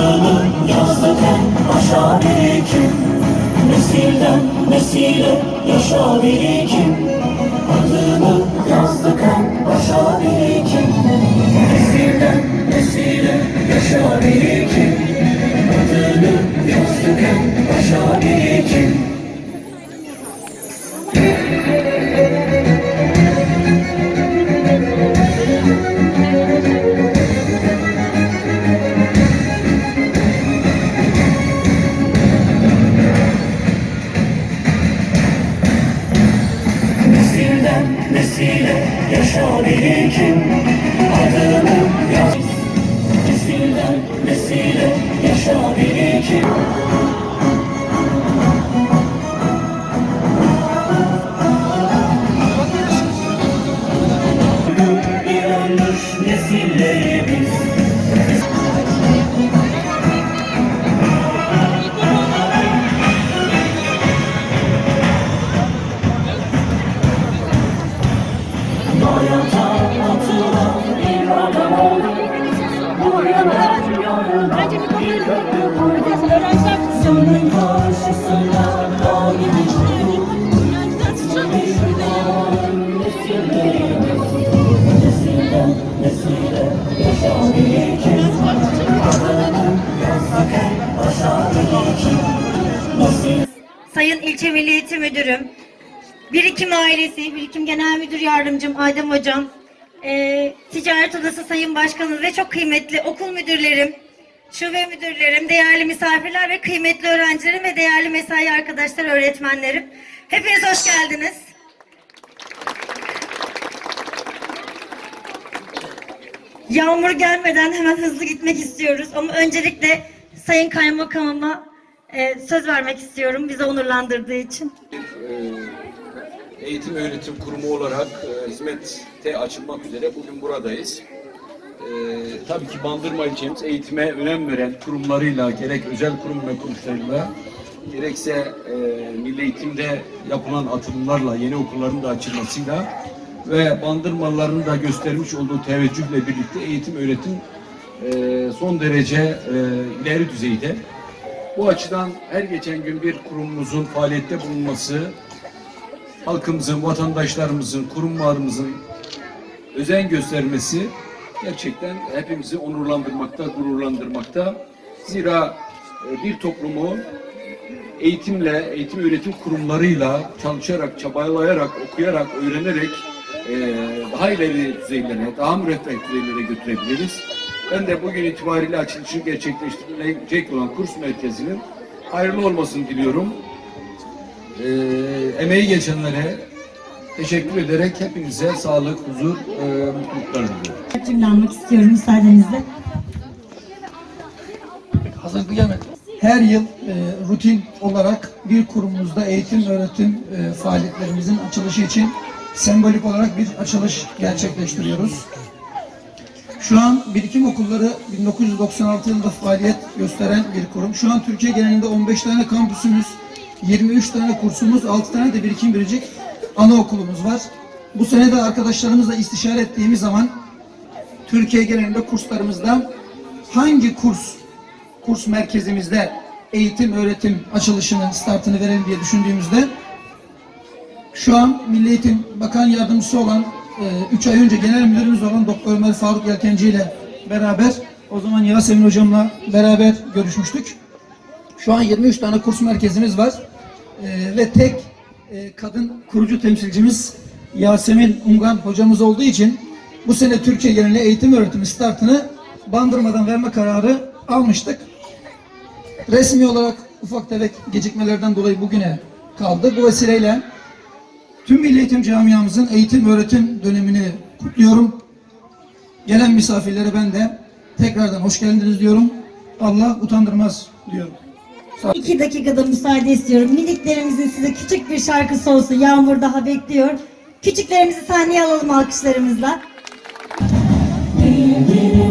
Yazdıken aşağı birikim Nesilden nesile yaşa birikim Adını yazdıken aşağı birikim Nesilden nesile yaşa birikim yaşa İlçe Milli Eğitim Müdürüm, Birikim Ailesi, Birikim Genel Müdür Yardımcım Adem Hocam, eee, Ticaret Odası Sayın Başkanımız ve çok kıymetli okul müdürlerim, şube müdürlerim, değerli misafirler ve kıymetli öğrencilerim ve değerli mesai arkadaşlar, öğretmenlerim. Hepiniz hoş geldiniz. Yağmur gelmeden hemen hızlı gitmek istiyoruz. Ama öncelikle Sayın Kaymakamıma e, söz vermek istiyorum bizi onurlandırdığı için. Ee, eğitim öğretim kurumu olarak e, hizmete açılmak üzere bugün buradayız. Ee, tabii ki Bandırma ilçemiz eğitime önem veren kurumlarıyla, gerek özel kurum ve kuruluşlarıyla, gerekse e, milli eğitimde yapılan atılımlarla, yeni okulların da açılmasıyla ve bandırmaların da göstermiş olduğu teveccühle birlikte eğitim öğretim e, son derece e, ileri düzeyde. Bu açıdan her geçen gün bir kurumumuzun faaliyette bulunması, halkımızın, vatandaşlarımızın, kurumlarımızın özen göstermesi gerçekten hepimizi onurlandırmakta, gururlandırmakta. Zira e, bir toplumu eğitimle, eğitim öğretim kurumlarıyla çalışarak, çabalayarak, okuyarak, öğrenerek e, daha ileri düzeylere, daha müreffeh düzeylere götürebiliriz. Ben de bugün itibariyle açılışını gerçekleştirilecek olan kurs merkezinin hayırlı olmasını diliyorum. E, emeği geçenlere teşekkür ederek hepinize sağlık, huzur, e, mutluluklar diliyorum. Cümle almak istiyorum müsaadenizle. hazırlıklı gelmedi. Her yıl e, rutin olarak bir kurumumuzda eğitim öğretim e, faaliyetlerimizin açılışı için sembolik olarak bir açılış gerçekleştiriyoruz. Şu an birikim okulları 1996 yılında faaliyet gösteren bir kurum. Şu an Türkiye genelinde 15 tane kampüsümüz, 23 tane kursumuz, 6 tane de birikim biricik anaokulumuz var. Bu sene de arkadaşlarımızla istişare ettiğimiz zaman Türkiye genelinde kurslarımızda hangi kurs kurs merkezimizde eğitim öğretim açılışının startını verelim diye düşündüğümüzde şu an Milli Eğitim Bakan Yardımcısı olan 3 ay önce genel müdürümüz olan Doktor Ömer Faruk Yelkenci ile beraber o zaman Yasemin hocamla beraber görüşmüştük. Şu an 23 tane kurs merkezimiz var. E, ve tek e, kadın kurucu temsilcimiz Yasemin Ungan hocamız olduğu için bu sene Türkiye genelinde eğitim öğretim startını bandırmadan verme kararı almıştık. Resmi olarak ufak tefek gecikmelerden dolayı bugüne kaldı. Bu vesileyle tüm Milli Eğitim camiamızın eğitim öğretim dönemini kutluyorum. Gelen misafirlere ben de tekrardan hoş geldiniz diyorum. Allah utandırmaz diyorum. Sağ İki dakikada müsaade istiyorum. Miniklerimizin size küçük bir şarkısı olsun. Yağmur daha bekliyor. Küçüklerimizi sahneye alalım alkışlarımızla. Bilginin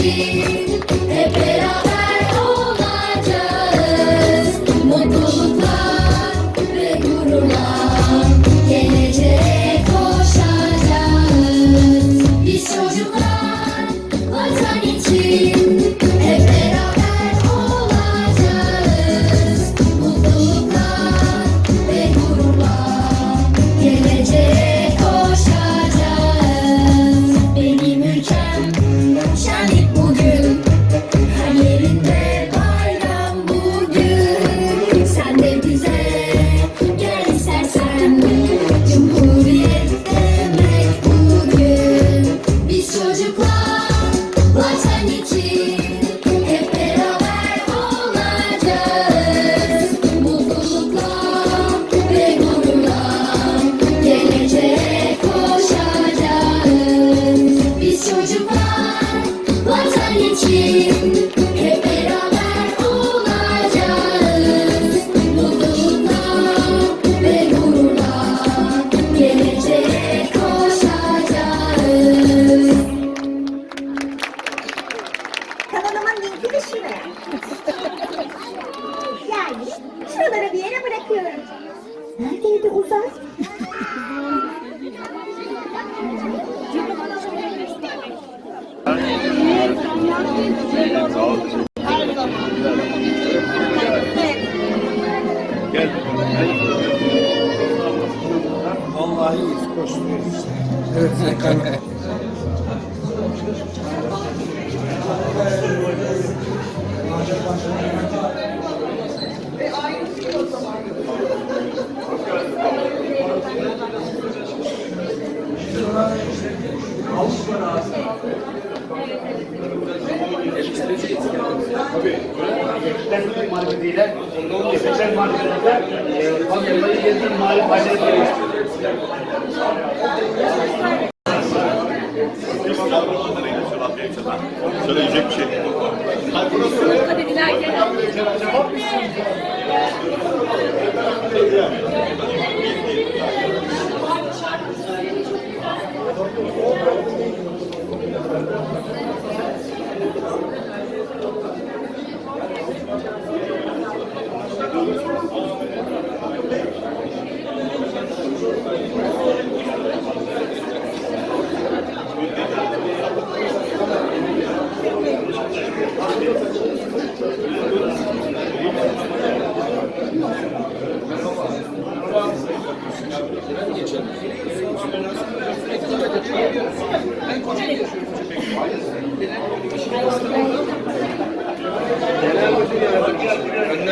see. vatan için hep beraber olacağız. Mutlulukla ve gururla geleceğe koşacağız. Kanalımın linki dışına. yani şuralara bir yere bırakıyorum. Neredeydi uzak? Uzay? Evet, Sayın Kaymakam. Devlet marketiyle Seçen marketinde pazarları gezdim mali paylaşıyor. Söyleyecek bir şey.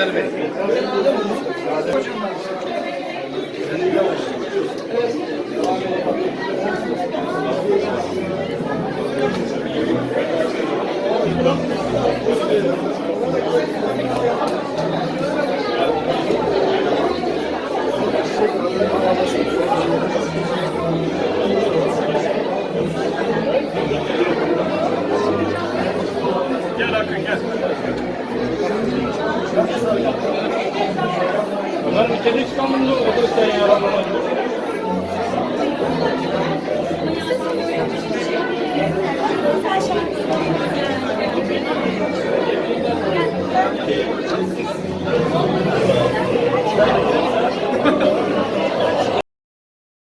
Gel Tudo tem ela